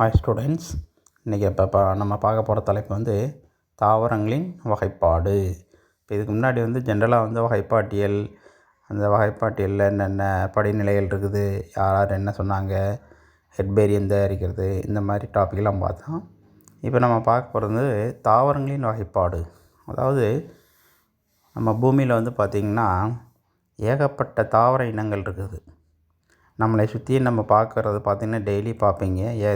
Hi students இன்றைக்கி இப்போ பா நம்ம பார்க்க போகிற தலைப்பு வந்து தாவரங்களின் வகைப்பாடு. இப்போ இதுக்கு முன்னாடி வந்து ஜென்ரலாக வந்து வகைப்பாட்டியல் அந்த வகைப்பாட்டியலில் என்னென்ன படிநிலைகள் இருக்குது யார் யார் என்ன சொன்னாங்க ஹெட்பேரியம் தயாரிக்கிறது இந்த மாதிரி டாப்பிக்லாம் பார்த்தோம். இப்போ நம்ம பார்க்க போகிறது வந்து தாவரங்களின் வகைப்பாடு. அதாவது நம்ம பூமியில் வந்து பார்த்திங்கன்னா ஏகப்பட்ட தாவர இனங்கள் இருக்குது. நம்மளை சுற்றி நம்ம பார்க்குறது பார்த்திங்கன்னா டெய்லி பார்ப்பீங்க. ஏ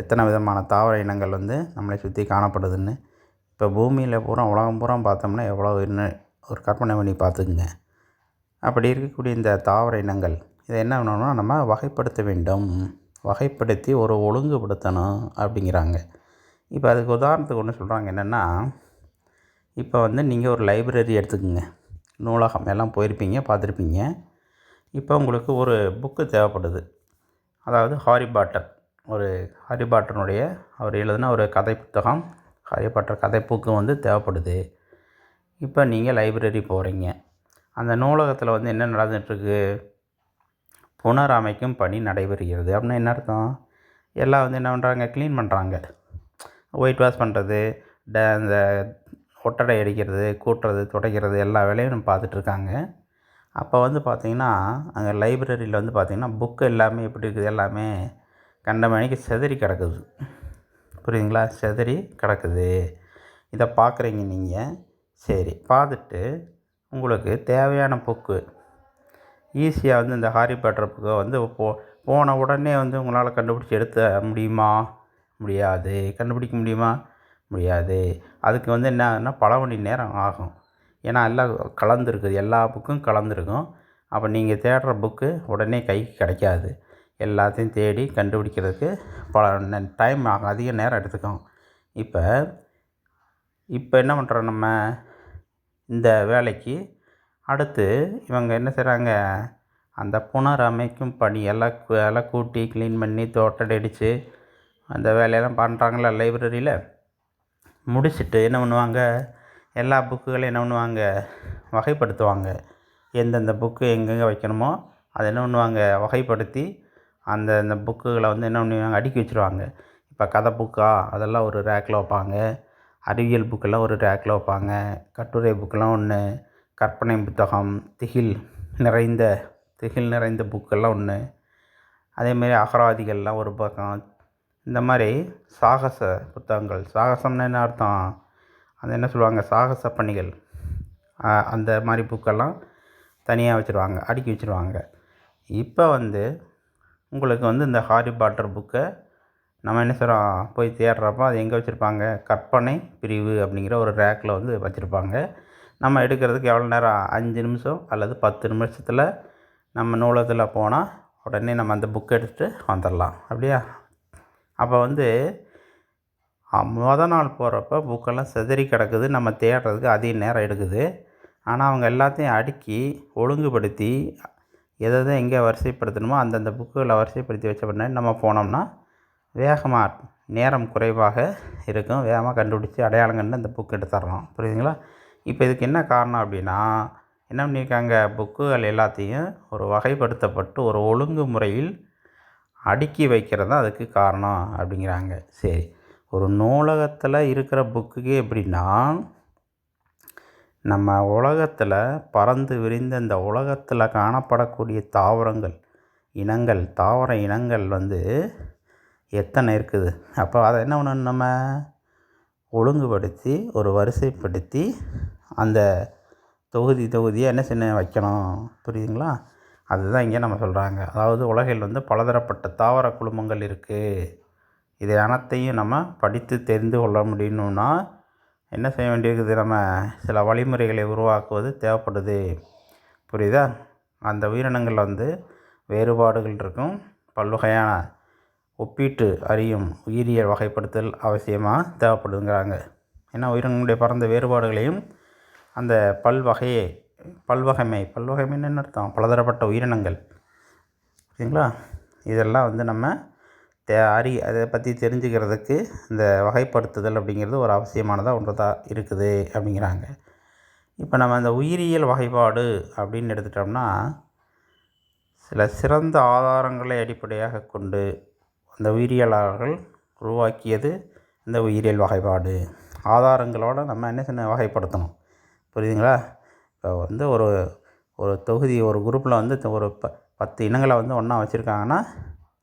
எத்தனை விதமான தாவர இனங்கள் வந்து நம்மளை சுற்றி காணப்படுதுன்னு. இப்போ பூமியில் பூரா உலகம் பூரா பார்த்தோம்னா எவ்வளோ இன்னும் ஒரு கற்பனை பண்ணி பார்த்துக்குங்க. அப்படி இருக்கக்கூடிய இந்த தாவர இனங்கள் இதை என்ன பண்ணணும்னா நம்ம வகைப்படுத்த வேண்டும். வகைப்படுத்தி ஒரு ஒழுங்குபடுத்தணும் அப்படிங்கிறாங்க. இப்போ அதுக்கு உதாரணத்துக்கு ஒன்று சொல்கிறாங்க என்னென்னா இப்போ வந்து நீங்கள் ஒரு லைப்ரரி எடுத்துக்கோங்க. நூலகம் எல்லாம் போயிருப்பீங்க பார்த்துருப்பீங்க. இப்போ உங்களுக்கு ஒரு புக்கு தேவைப்படுது. அதாவது ஹாரி பாட்டர். ஒரு ஹாரி அவர் எழுதின ஒரு கதை புத்தகம் ஹாரி பாட்டர் கதை வந்து தேவைப்படுது. இப்போ நீங்கள் லைப்ரரி போகிறீங்க அந்த நூலகத்தில் வந்து என்ன நடந்துகிட்ருக்கு புனரமைக்கும் பணி நடைபெறுகிறது அப்படின்னா என்ன அர்த்தம்? எல்லாம் வந்து என்ன பண்ணுறாங்க க்ளீன் பண்ணுறாங்க ஒயிட் வாஷ் பண்ணுறது ட இந்த ஒட்டடை அடிக்கிறது கூட்டுறது துடைக்கிறது எல்லா வேலையும் நம்ம பார்த்துட்ருக்காங்க அப்போ வந்து பார்த்திங்கன்னா அங்கே லைப்ரரியில் வந்து பார்த்திங்கன்னா புக்கு எல்லாமே எப்படி இருக்குது? எல்லாமே கண்ட மணிக்கு செதறி கிடக்குது. புரியுதுங்களா? செதறி கிடக்குது. இதை பார்க்குறீங்க நீங்கள் சரி பார்த்துட்டு உங்களுக்கு தேவையான புக்கு ஈஸியாக வந்து இந்த ஹாரி பாட்டர் புக்கை வந்து போ போன உடனே வந்து உங்களால் கண்டுபிடிச்சி எடுத்த முடியுமா? முடியாது. கண்டுபிடிக்க முடியுமா? முடியாது. அதுக்கு வந்து என்னன்னா பல மணி நேரம் ஆகும். ஏன்னா எல்லாம் கலந்துருக்குது. எல்லா புக்கும் கலந்துருக்கும். அப்போ நீங்கள் தேடுற புக்கு உடனே கைக்கு கிடைக்காது. எல்லாத்தையும் தேடி கண்டுபிடிக்கிறதுக்கு பல டைம் ஆகும் அதிக நேரம் எடுத்துக்கும். இப்போ இப்போ என்ன பண்ணுறோம் நம்ம? இந்த வேலைக்கு அடுத்து இவங்க என்ன செய்கிறாங்க அந்த புனரமைக்கும் பணி எல்லாம் எல்லாம் கூட்டி க்ளீன் பண்ணி தோட்டம் அடித்து அந்த வேலையெல்லாம் பண்ணுறாங்களா லைப்ரரியில் முடிச்சுட்டு என்ன பண்ணுவாங்க? எல்லா புக்குகளையும் என்ன பண்ணுவாங்க? வகைப்படுத்துவாங்க. எந்தெந்த புக்கு எங்கெங்கே வைக்கணுமோ அதை என்ன பண்ணுவாங்க? வகைப்படுத்தி அந்த இந்த புக்குகளை வந்து என்ன பண்ணுவாங்க அடுக்கி வச்சுருவாங்க. இப்போ கதை புக்கா? அதெல்லாம் ஒரு ரேக்கில் வைப்பாங்க. அறிவியல் புக்கெல்லாம் ஒரு ரேக்கில் வைப்பாங்க. கட்டுரை புக்கெல்லாம் ஒன்று கற்பனை புத்தகம் திகில் நிறைந்த திகில் நிறைந்த புக்கெல்லாம் ஒன்று அதேமாரி அகராதிகள்லாம் ஒரு பக்கம். இந்த மாதிரி சாகச புத்தகங்கள். சாகசம்னு என்ன அர்த்தம்? அது என்ன சொல்லுவாங்க? சாகச பணிகள். அந்த மாதிரி புக்கெல்லாம் தனியாக வச்சுருவாங்க. அடுக்கி வச்சுருவாங்க. இப்போ வந்து உங்களுக்கு வந்து இந்த ஹாரி பாட்டர் புக்கை நம்ம என்ன செய்கிறோம் போய் தேடுறப்போ அது எங்கே வச்சுருப்பாங்க? கற்பனை பிரிவு அப்படிங்கிற ஒரு ரேக்கில் வந்து வச்சுருப்பாங்க. நம்ம எடுக்கிறதுக்கு எவ்வளோ நேரம்? அஞ்சு நிமிஷம் அல்லது பத்து நிமிஷத்தில் நம்ம நூலகத்தில் போனால் உடனே நம்ம அந்த புக்கை எடுத்துகிட்டு வந்துடலாம். அப்படியா? அப்போ வந்து மொதல் நாள் போகிறப்ப புக்கெல்லாம் சிதறி கிடக்குது. நம்ம தேடுறதுக்கு அதிக நேரம் எடுக்குது. ஆனால் அவங்க எல்லாத்தையும் அடுக்கி ஒழுங்குபடுத்தி எதை எதை எங்கே வரிசைப்படுத்தணுமோ அந்தந்த புக்குகளை வரிசைப்படுத்தி வச்ச உடனே நம்ம போனோம்னா வேகமாக நேரம் குறைவாக இருக்கும். வேகமாக கண்டுபிடிச்சி அடையாளம் கண்டு அந்த புக் எடுத்துடலாம் புரியுதுங்களா? இப்போ இதுக்கு என்ன காரணம் அப்படின்னா என்ன பண்ணியிருக்காங்க? புக்குகள் எல்லாத்தையும் ஒரு வகைப்படுத்தப்பட்டு ஒரு ஒழுங்கு முறையில் அடுக்கி வைக்கிறது தான் அதுக்கு காரணம் அப்படிங்கிறாங்க. சரி. ஒரு நூலகத்தில் இருக்கிற புக்குக்கு எப்படின்னா நம்ம உலகத்தில் பறந்து விரிந்த இந்த உலகத்தில் காணப்படக்கூடிய தாவரங்கள் இனங்கள் தாவர இனங்கள் வந்து எத்தனை இருக்குது? அப்போ அதை என்ன பண்ணணும் நம்ம? ஒழுங்குபடுத்தி ஒரு வரிசைப்படுத்தி அந்த தொகுதி தொகுதியாக என்ன செய்ய வைக்கணும்? புரியுதுங்களா? அதுதான் இங்கே நம்ம சொல்கிறாங்க அதாவது உலகில் வந்து பலதரப்பட்ட தாவர குழுமங்கள் இருக்குது இதை அனைத்தையும் நம்ம படித்து தெரிந்து கொள்ள முடியணும்னா என்ன செய்ய வேண்டியிருக்குது? நம்ம சில வழிமுறைகளை உருவாக்குவது தேவைப்படுது. புரியுதா? அந்த உயிரினங்களில் வந்து வேறுபாடுகள் இருக்கும். பல்வகையான ஒப்பீட்டு அறியும் உயிரியல் வகைப்படுத்தல் அவசியமாக தேவைப்படுதுங்கிறாங்க. ஏன்னா உயிரினங்களுடைய பறந்த வேறுபாடுகளையும் அந்த பல்வகையை பல்வகைமை பல்வகைமைன்னு என்ன அர்த்தம்? பலதரப்பட்ட உயிரினங்கள். சரிங்களா இதெல்லாம் வந்து நம்ம தே அறி அதை பற்றி தெரிஞ்சுக்கிறதுக்கு இந்த வகைப்படுத்துதல் அப்படிங்கிறது ஒரு அவசியமானதாக ஒன்றுதான் இருக்குது அப்படிங்கிறாங்க. இப்போ நம்ம இந்த உயிரியல் வகைப்பாடு அப்படின்னு எடுத்துட்டோம்னா சில சிறந்த ஆதாரங்களை அடிப்படையாக கொண்டு அந்த உயிரியலாளர்கள் உருவாக்கியது இந்த உயிரியல் வகைப்பாடு. ஆதாரங்களோடு நம்ம என்ன செய்யணும் வகைப்படுத்தணும். புரியுதுங்களா? இப்போ வந்து ஒரு ஒரு தொகுதி ஒரு குரூப்பில் வந்து ஒரு ப பத்து இனங்களை வந்து ஒன்றா வச்சுருக்காங்கன்னா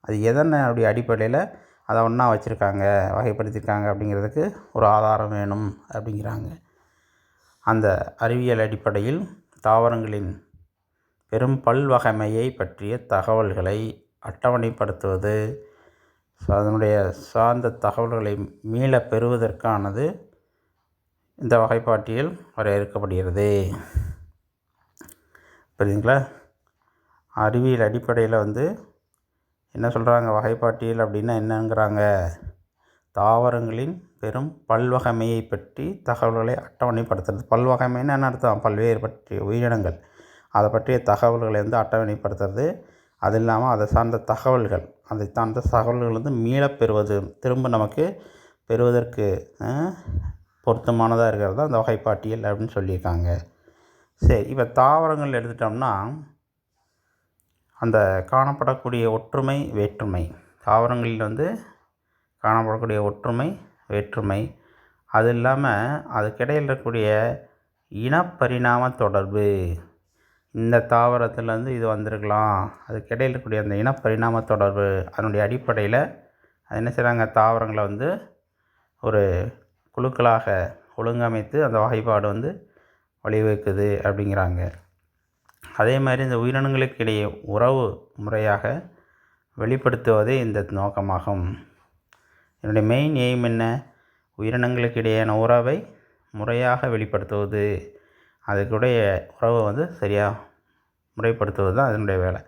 அது எதனுடைய அடிப்படையில் அதை ஒன்றா வச்சுருக்காங்க வகைப்படுத்தியிருக்காங்க அப்படிங்கிறதுக்கு ஒரு ஆதாரம் வேணும் அப்படிங்கிறாங்க. அந்த அறிவியல் அடிப்படையில் தாவரங்களின் பெரும் பல்வகைமையை பற்றிய தகவல்களை அட்டவணைப்படுத்துவது ஸோ அதனுடைய சார்ந்த தகவல்களை மீளப் பெறுவதற்கானது இந்த வகைப்பாட்டியல் வரையறுக்கப்படுகிறது. புரியுதுங்களா? அறிவியல் அடிப்படையில் வந்து என்ன சொல்கிறாங்க வகைப்பாட்டியல் அப்படின்னா என்னங்கிறாங்க? தாவரங்களின் பெரும் பல்வகைமையை பற்றி தகவல்களை அட்டவணைப்படுத்துறது. பல்வகைமைன்னு என்ன அர்த்தம்? பல்வேறு பற்றிய உயிரினங்கள். அதை பற்றிய தகவல்களை வந்து அட்டவணைப்படுத்துறது. அது இல்லாமல் அதை சார்ந்த தகவல்கள். அதை சார்ந்த தகவல்கள் வந்து மீளப் பெறுவது. திரும்ப நமக்கு பெறுவதற்கு பொருத்தமானதாக இருக்கிறது? தான் அந்த வகைப்பாட்டியல் அப்படின்னு சொல்லியிருக்காங்க. சரி இப்போ தாவரங்கள் எடுத்துட்டோம்னா அந்த காணப்படக்கூடிய ஒற்றுமை வேற்றுமை. தாவரங்களில் வந்து காணப்படக்கூடிய ஒற்றுமை வேற்றுமை. அது இல்லாமல் அதுக்கிடையில் இருக்கக்கூடிய இனப்பரிணாம தொடர்பு. இந்த தாவரத்துலேருந்து இது வந்திருக்கலாம். அதுக்கிடையில் இருக்கக்கூடிய அந்த இனப்பரிணாம தொடர்பு. அதனுடைய அடிப்படையில் அது என்ன செய்கிறாங்க தாவரங்களை வந்து ஒரு குழுக்களாக ஒழுங்கமைத்து அந்த வகைப்பாடு வந்து வழிவகுக்குது அப்படிங்கிறாங்க. அதே மாதிரி இந்த உயிரினங்களுக்கு இடையே உறவு முறையாக வெளிப்படுத்துவதே இந்த நோக்கமாகும். என்னுடைய மெயின் எய்ம் என்ன? உயிரினங்களுக்கு இடையேயான உறவை முறையாக வெளிப்படுத்துவது. அதுக்குடைய உறவை வந்து சரியாக முறைப்படுத்துவது தான் அதனுடைய வேலை.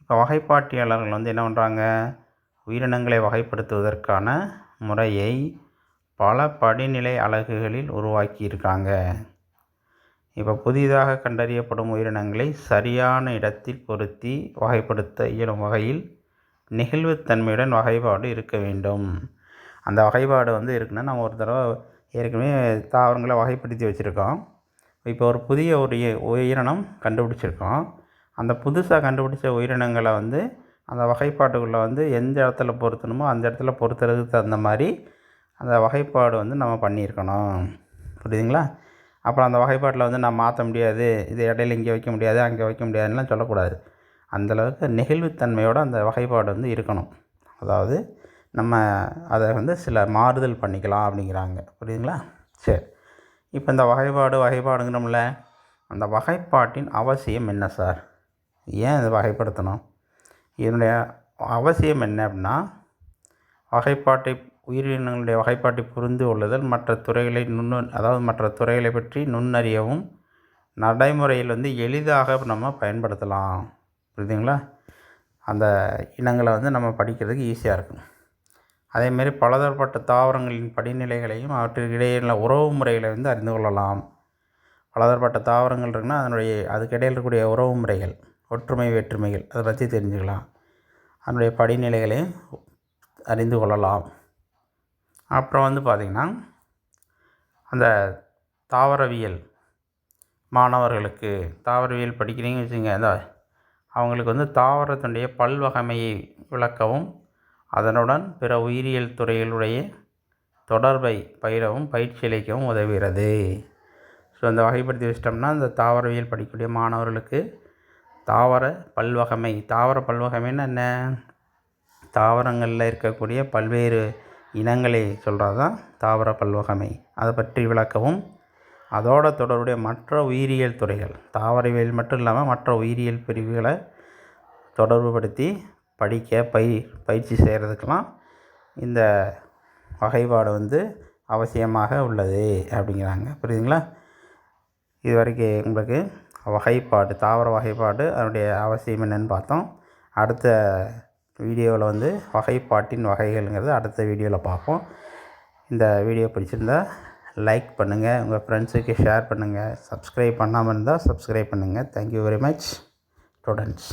இப்போ வகைப்பாட்டியாளர்கள் வந்து என்ன பண்ணுறாங்க உயிரினங்களை வகைப்படுத்துவதற்கான முறையை பல படிநிலை அலகுகளில் உருவாக்கியிருக்காங்க. இப்போ புதிதாக கண்டறியப்படும் உயிரினங்களை சரியான இடத்தில் பொருத்தி வகைப்படுத்த இயலும் வகையில் நெகிழ்வுத்தன்மையுடன் வகைப்பாடு இருக்க வேண்டும். அந்த வகைப்பாடு வந்து இருக்குன்னா நம்ம ஒரு தடவை ஏற்கனவே தாவரங்களை வகைப்படுத்தி வச்சுருக்கோம். இப்போ ஒரு புதிய ஒரு உயிரினம் கண்டுபிடிச்சிருக்கோம். அந்த புதுசாக கண்டுபிடிச்ச உயிரினங்களை வந்து அந்த வகைப்பாட்டுக்குள்ளே வந்து எந்த இடத்துல பொருத்தணுமோ அந்த இடத்துல பொருத்துறதுக்கு தகுந்த மாதிரி அந்த வகைப்பாடு வந்து நம்ம பண்ணியிருக்கணும். புரியுதுங்களா? அப்புறம் அந்த வகைப்பாட்டில் வந்து நான் மாற்ற முடியாது இது இடையில இங்கே வைக்க முடியாது அங்கே வைக்க முடியாதுலாம் சொல்லக்கூடாது. அந்தளவுக்கு நெகிழ்வுத்தன்மையோடு அந்த வகைப்பாடு வந்து இருக்கணும். அதாவது நம்ம அதை வந்து சில மாறுதல் பண்ணிக்கலாம் அப்படிங்கிறாங்க. புரியுதுங்களா? சரி. இப்போ இந்த வகைப்பாடு வகைப்பாடுங்கிறோம்ல அந்த வகைப்பாட்டின் அவசியம் என்ன சார்? ஏன் இதை வகைப்படுத்தணும்? இதனுடைய அவசியம் என்ன அப்படின்னா வகைப்பாட்டை உயிரினங்களுடைய வகைப்பாட்டை புரிந்து கொள்ளுதல் மற்ற துறைகளை நுண்ணு அதாவது மற்ற துறைகளை பற்றி நுண்ணறியவும் நடைமுறையில் வந்து எளிதாக நம்ம பயன்படுத்தலாம். புரியுதுங்களா? அந்த இனங்களை வந்து நம்ம படிக்கிறதுக்கு ஈஸியாக இருக்கும் அதேமாரி பலதரப்பட்ட தாவரங்களின் படிநிலைகளையும் அவற்றுக்கு உறவு முறைகளை வந்து அறிந்து கொள்ளலாம். பலதரப்பட்ட தாவரங்கள் இருக்குன்னா அதனுடைய அதுக்கு இடையில் இருக்கக்கூடிய உறவு முறைகள் ஒற்றுமை வேற்றுமைகள் அதை பற்றி தெரிஞ்சுக்கலாம். அதனுடைய படிநிலைகளையும் அறிந்து கொள்ளலாம். அப்புறம் வந்து பார்த்திங்கன்னா அந்த தாவரவியல் மாணவர்களுக்கு தாவரவியல் படிக்கிறீங்கன்னு வச்சுங்க இந்த அவங்களுக்கு வந்து தாவரத்தினுடைய பல்வகைமையை விளக்கவும் அதனுடன் பிற உயிரியல் துறைகளுடைய தொடர்பை பயிரவும் பயிற்சி அளிக்கவும் உதவுகிறது. ஸோ அந்த வகைப்படுத்தி வச்சிட்டோம்னா அந்த தாவரவியல் படிக்கக்கூடிய மாணவர்களுக்கு தாவர பல்வகமை தாவர பல்வகைமைன்னா என்ன? தாவரங்களில் இருக்கக்கூடிய பல்வேறு இனங்களை சொல்கிறது தான் தாவர பல்வகமை. அதை பற்றி விளக்கவும். அதோட தொடர்புடைய மற்ற உயிரியல் துறைகள் தாவரவியல் மட்டும் இல்லாமல் மற்ற உயிரியல் பிரிவுகளை தொடர்புபடுத்தி படிக்க பயிர் பயிற்சி செய்கிறதுக்கெலாம் இந்த வகைப்பாடு வந்து அவசியமாக உள்ளது அப்படிங்கிறாங்க. புரியுதுங்களா? இது வரைக்கும் உங்களுக்கு வகைப்பாடு தாவர வகைப்பாடு அதனுடைய அவசியம் என்னென்னு பார்த்தோம். அடுத்த வீடியோவில் வந்து வகைப்பாட்டின் வகைகள்ங்கிறது அடுத்த வீடியோவில் பார்ப்போம். இந்த வீடியோ பிடிச்சிருந்தால் லைக் பண்ணுங்கள் உங்கள் ஃப்ரெண்ட்ஸுக்கு ஷேர் பண்ணுங்கள் சப்ஸ்கிரைப் பண்ணாமல் இருந்தால் சப்ஸ்கிரைப் பண்ணுங்கள் தேங்க்யூ வெரி மச் ஸ்டூடெண்ட்ஸ்